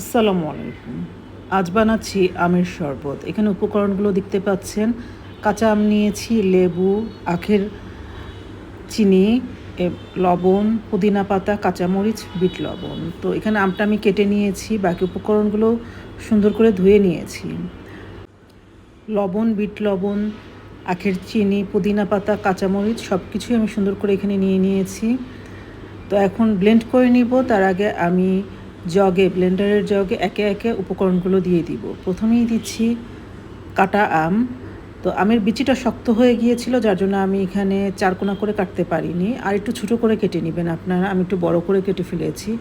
আসসালামু আলাইকুম। আজ বানাচ্ছি আমের শরবত। এখানে উপকরণগুলো দেখতে পাচ্ছেন। কাঁচা আম নিয়েছি, লেবু, আখের, চিনি লবণ, পুদিনা পাতা, কাঁচামরিচ, বিট লবণ। তো এখানে আমটা আমি কেটে নিয়েছি, বাকি উপকরণগুলো সুন্দর করে ধুয়ে নিয়েছি। লবণ, বিট লবণ, আখের চিনি, পুদিনা পাতা, কাঁচামরিচ সব কিছুই আমি সুন্দর করে এখানে নিয়ে নিয়েছি। তো এখন ব্লেন্ড করে নিব। তার আগে আমি জগে, ব্লেন্ডারের জগে একে একে উপকরণগুলো দিয়ে দিব। প্রথমেই দিচ্ছি কাটা আম। তো আমের বিচিটা শক্ত হয়ে গিয়েছিল, যার জন্য আমি এখানে চারকোনা করে কাটতে পারিনি। আর একটু ছোটো করে কেটে নেবেন আপনারা। আমি একটু বড় করে কেটে ফেলেছি।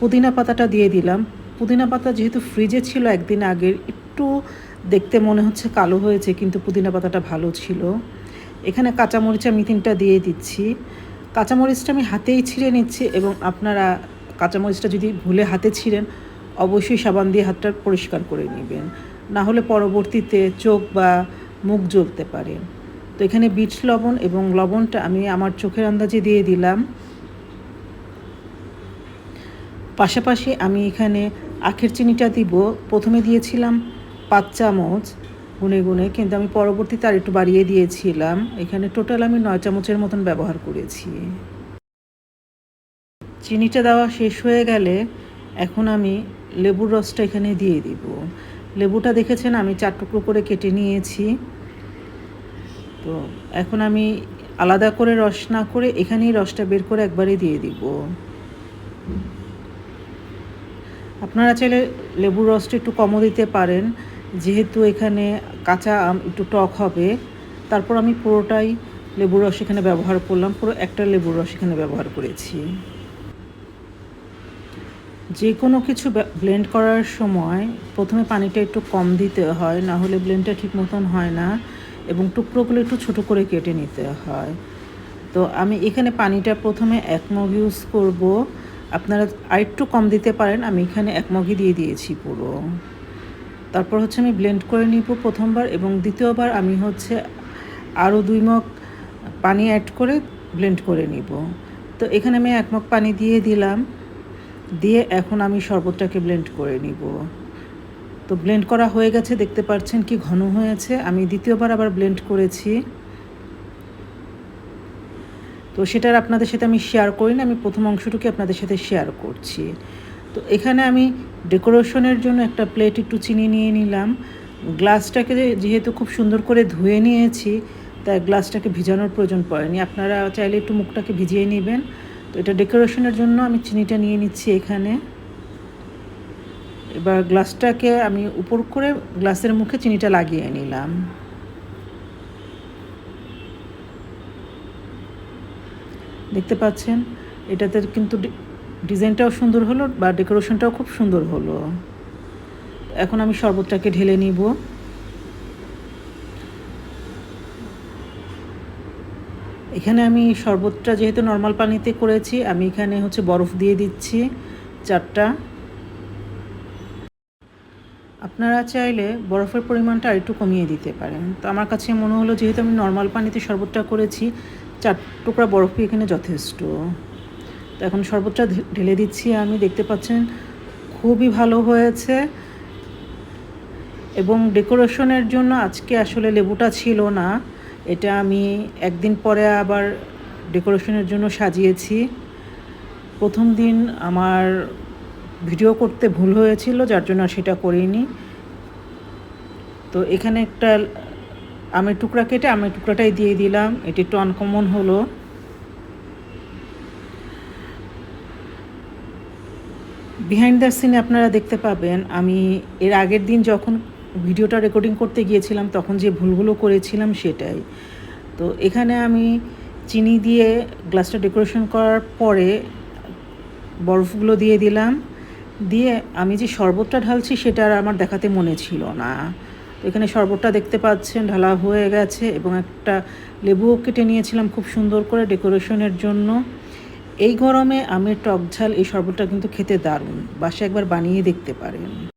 পুদিনা পাতাটা দিয়ে দিলাম। পুদিনা পাতা যেহেতু ফ্রিজে ছিল, একদিন আগের একটু দেখতে মনে হচ্ছে কালো হয়েছে, কিন্তু পুদিনা পাতাটা ভালো ছিল। এখানে কাঁচামরিচ আমি তিনটা দিয়ে দিচ্ছি। কাঁচামরিচটা আমি হাতেই ছিঁড়ে নিচ্ছি এবং আপনারা কাঁচামরিচটা যদি ভুলে হাতে ছিঁড়েন, অবশ্যই সাবান দিয়ে হাতটা পরিষ্কার করে নেবেন। না হলে পরবর্তীতে চোখ বা মুখ জ্বলতে পারে। তো এখানে বিট লবণ এবং লবণটা আমি আমার চোখের আন্দাজে দিয়ে দিলাম। পাশাপাশি আমি এখানে আখের চিনিটা দিব। প্রথমে দিয়েছিলাম পাঁচ চামচ গুনে গুনে, কিন্তু আমি পরবর্তীতে আর একটু বাড়িয়ে দিয়েছিলাম। এখানে টোটাল আমি নয় চামচের মতন ব্যবহার করেছি। চিনিটা দেওয়া শেষ হয়ে গেলে এখন আমি লেবুর রসটা এখানে দিয়ে দিব। লেবুটা দেখেছেন আমি চার টুকরো করে কেটে নিয়েছি। তো এখন আমি আলাদা করে রস না করে এখানেই রসটা বের করে একবারে দিয়ে দিব। আপনারা চাইলে লেবুর রসটা একটু কমও দিতে পারেন, যেহেতু এখানে কাঁচা আম একটু টক হবে। তারপর আমি পুরোটাই লেবুর রস এখানে ব্যবহার করলাম, পুরো একটা লেবুর রস এখানে ব্যবহার করেছি। যে কোনো কিছু ব্লেন্ড করার সময় প্রথমে পানিটা একটু কম দিতে হয়, না হলে ব্লেন্ডটা ঠিক মতন হয় না এবং টুকরোগুলো একটু ছোট করে কেটে নিতে হয়। তো আমি এখানে পানিটা প্রথমে এক মগ ইউজ করব। আপনারা আরেকটু কম দিতে পারেন, আমি এখানে এক মগই দিয়ে দিয়েছি পুরো। তারপর হচ্ছে আমি ব্লেন্ড করে নিব প্রথমবার এবং দ্বিতীয়বার আমি হচ্ছে আরও দুই মগ পানি অ্যাড করে ব্লেন্ড করে নিব। তো এখানে আমি এক মগ পানি দিয়ে দিলাম। দিয়ে এখন আমি শরবতটাকে ব্লেন্ড করে নিব। তো ব্লেন্ড করা হয়ে গেছে, দেখতে পাচ্ছেন কি ঘন হয়েছে। আমি দ্বিতীয়বার আবার ব্লেন্ড করেছি। তো সেটার আপনাদের সাথে আমি শেয়ার করি না, আমি প্রথম অংশটুকু আপনাদের সাথে শেয়ার করছি। তো এখানে আমি ডেকোরেশনের জন্য একটা প্লেট একটু চিনি নিয়ে নিলাম। গ্লাসটাকে যেহেতু খুব সুন্দর করে ধুয়ে নিয়েছি, তাই গ্লাসটাকে ভিজানোর প্রয়োজন পড়েনি। আপনারা চাইলে একটু মুখটাকে ভিজিয়ে নেবেন। তো এটা ডেকোরেশনের জন্য আমি চিনিটা নিয়ে নিচ্ছি এখানে। এবার গ্লাসটাকে আমি উপর করে গ্লাসের মুখে চিনিটা লাগিয়ে নিলাম। দেখতে পাচ্ছেন? এটাতে কিন্তু ডিজাইনটাও সুন্দর হলো বা ডেকোরেশনটাও খুব সুন্দর হলো। এখন আমি শরবতটাকে ঢেলে নিব। এখানে আমি শরবতটা যেহেতু নর্মাল পানিতে করেছি, আমি এখানে হচ্ছে বরফ দিয়ে দিচ্ছি চারটা। আপনারা চাইলে বরফের পরিমাণটা আরেকটু কমিয়ে দিতে পারেন। তো আমার কাছে মনে হলো যেহেতু আমি নর্মাল পানিতে শরবতটা করেছি, চার টুকরা বরফই এখানে যথেষ্ট। তো এখন শরবতটা ঢেলে দিচ্ছি আমি, দেখতে পাচ্ছেন খুবই ভালো হয়েছে। এবং ডেকোরেশনের জন্য আজকে আসলে লেবুটা ছিল না। এটা আমি একদিন পরে আবার ডেকোরেশনের জন্য সাজিয়েছি। প্রথম দিন আমার ভিডিও করতে ভুল হয়েছিল, যার জন্য সেটা করিনি। তো এখানে একটা আমের টুকরা কেটে আমের টুকরাটাই দিয়ে দিলাম। এটি একটু আনকমন হলো। বিহাইন্ড দ্য সিনে আপনারা দেখতে পাবেন, আমি এর আগের দিন যখন ভিডিওটা রেকর্ডিং করতে গিয়েছিলাম, তখন যে ভুলগুলো করেছিলাম সেটাই। তো এখানে আমি চিনি দিয়ে গ্লাসটা ডেকোরেশন করার পরে বরফগুলো দিয়ে দিলাম। দিয়ে আমি যে শরবতটা ঢালছি সেটা আর আমার দেখাতে মনে ছিল না। তো এখানে শরবতটা দেখতে পাচ্ছেন, ঢালা হয়ে গেছে এবং একটা লেবুও কেটে নিয়েছিলাম খুব সুন্দর করে ডেকোরেশনের জন্য। এই গরমে আমের টক ঝাল, এই শরবতটা কিন্তু খেতে দারুণ। বাসে একবার বানিয়ে দেখতে পারেন।